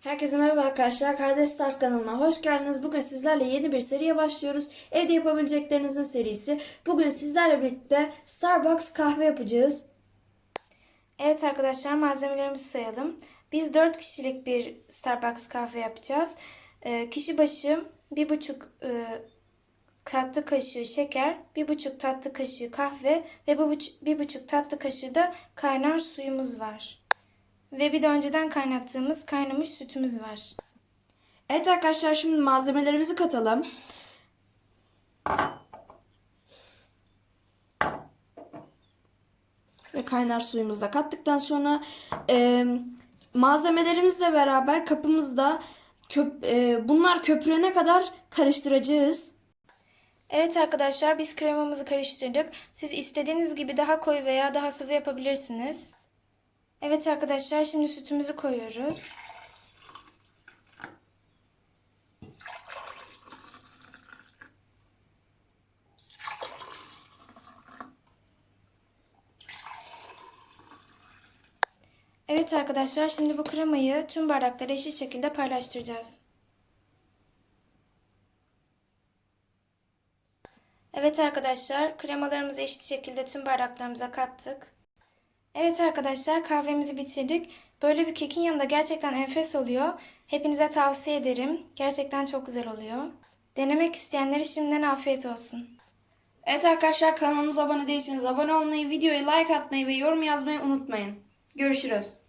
Herkese merhaba arkadaşlar. Kardeş Stars kanalına hoş geldiniz. Bugün sizlerle yeni bir seriye başlıyoruz. Evde yapabileceklerinizin serisi. Bugün sizlerle birlikte Starbucks kahve yapacağız. Evet arkadaşlar malzemelerimizi sayalım. Biz 4 kişilik bir Starbucks kahve yapacağız. Ee, kişi başı 1,5 e, tatlı kaşığı şeker, 1,5 tatlı kaşığı kahve ve 1,5 tatlı kaşığı da kaynar suyumuz var. Ve bir de önceden kaynattığımız kaynamış sütümüz var. Evet arkadaşlar şimdi malzemelerimizi katalım. Kaynar suyumuzu da kattıktan sonra e, malzemelerimizle beraber kapımızda köp, e, bunlar köpürene kadar karıştıracağız. Evet arkadaşlar biz kremamızı karıştırdık. Siz istediğiniz gibi daha koyu veya daha sıvı yapabilirsiniz. Evet arkadaşlar şimdi sütümüzü koyuyoruz. Evet arkadaşlar şimdi bu kremayı tüm bardaklara eşit şekilde paylaştıracağız. Evet arkadaşlar kremalarımızı eşit şekilde tüm bardaklarımıza kattık. Evet arkadaşlar kahvemizi bitirdik. Böyle bir kekin yanında gerçekten enfes oluyor. Hepinize tavsiye ederim. Gerçekten çok güzel oluyor. Denemek isteyenlere şimdiden afiyet olsun. Evet arkadaşlar kanalımıza abone değilseniz abone olmayı, videoya like atmayı ve yorum yazmayı unutmayın. Görüşürüz.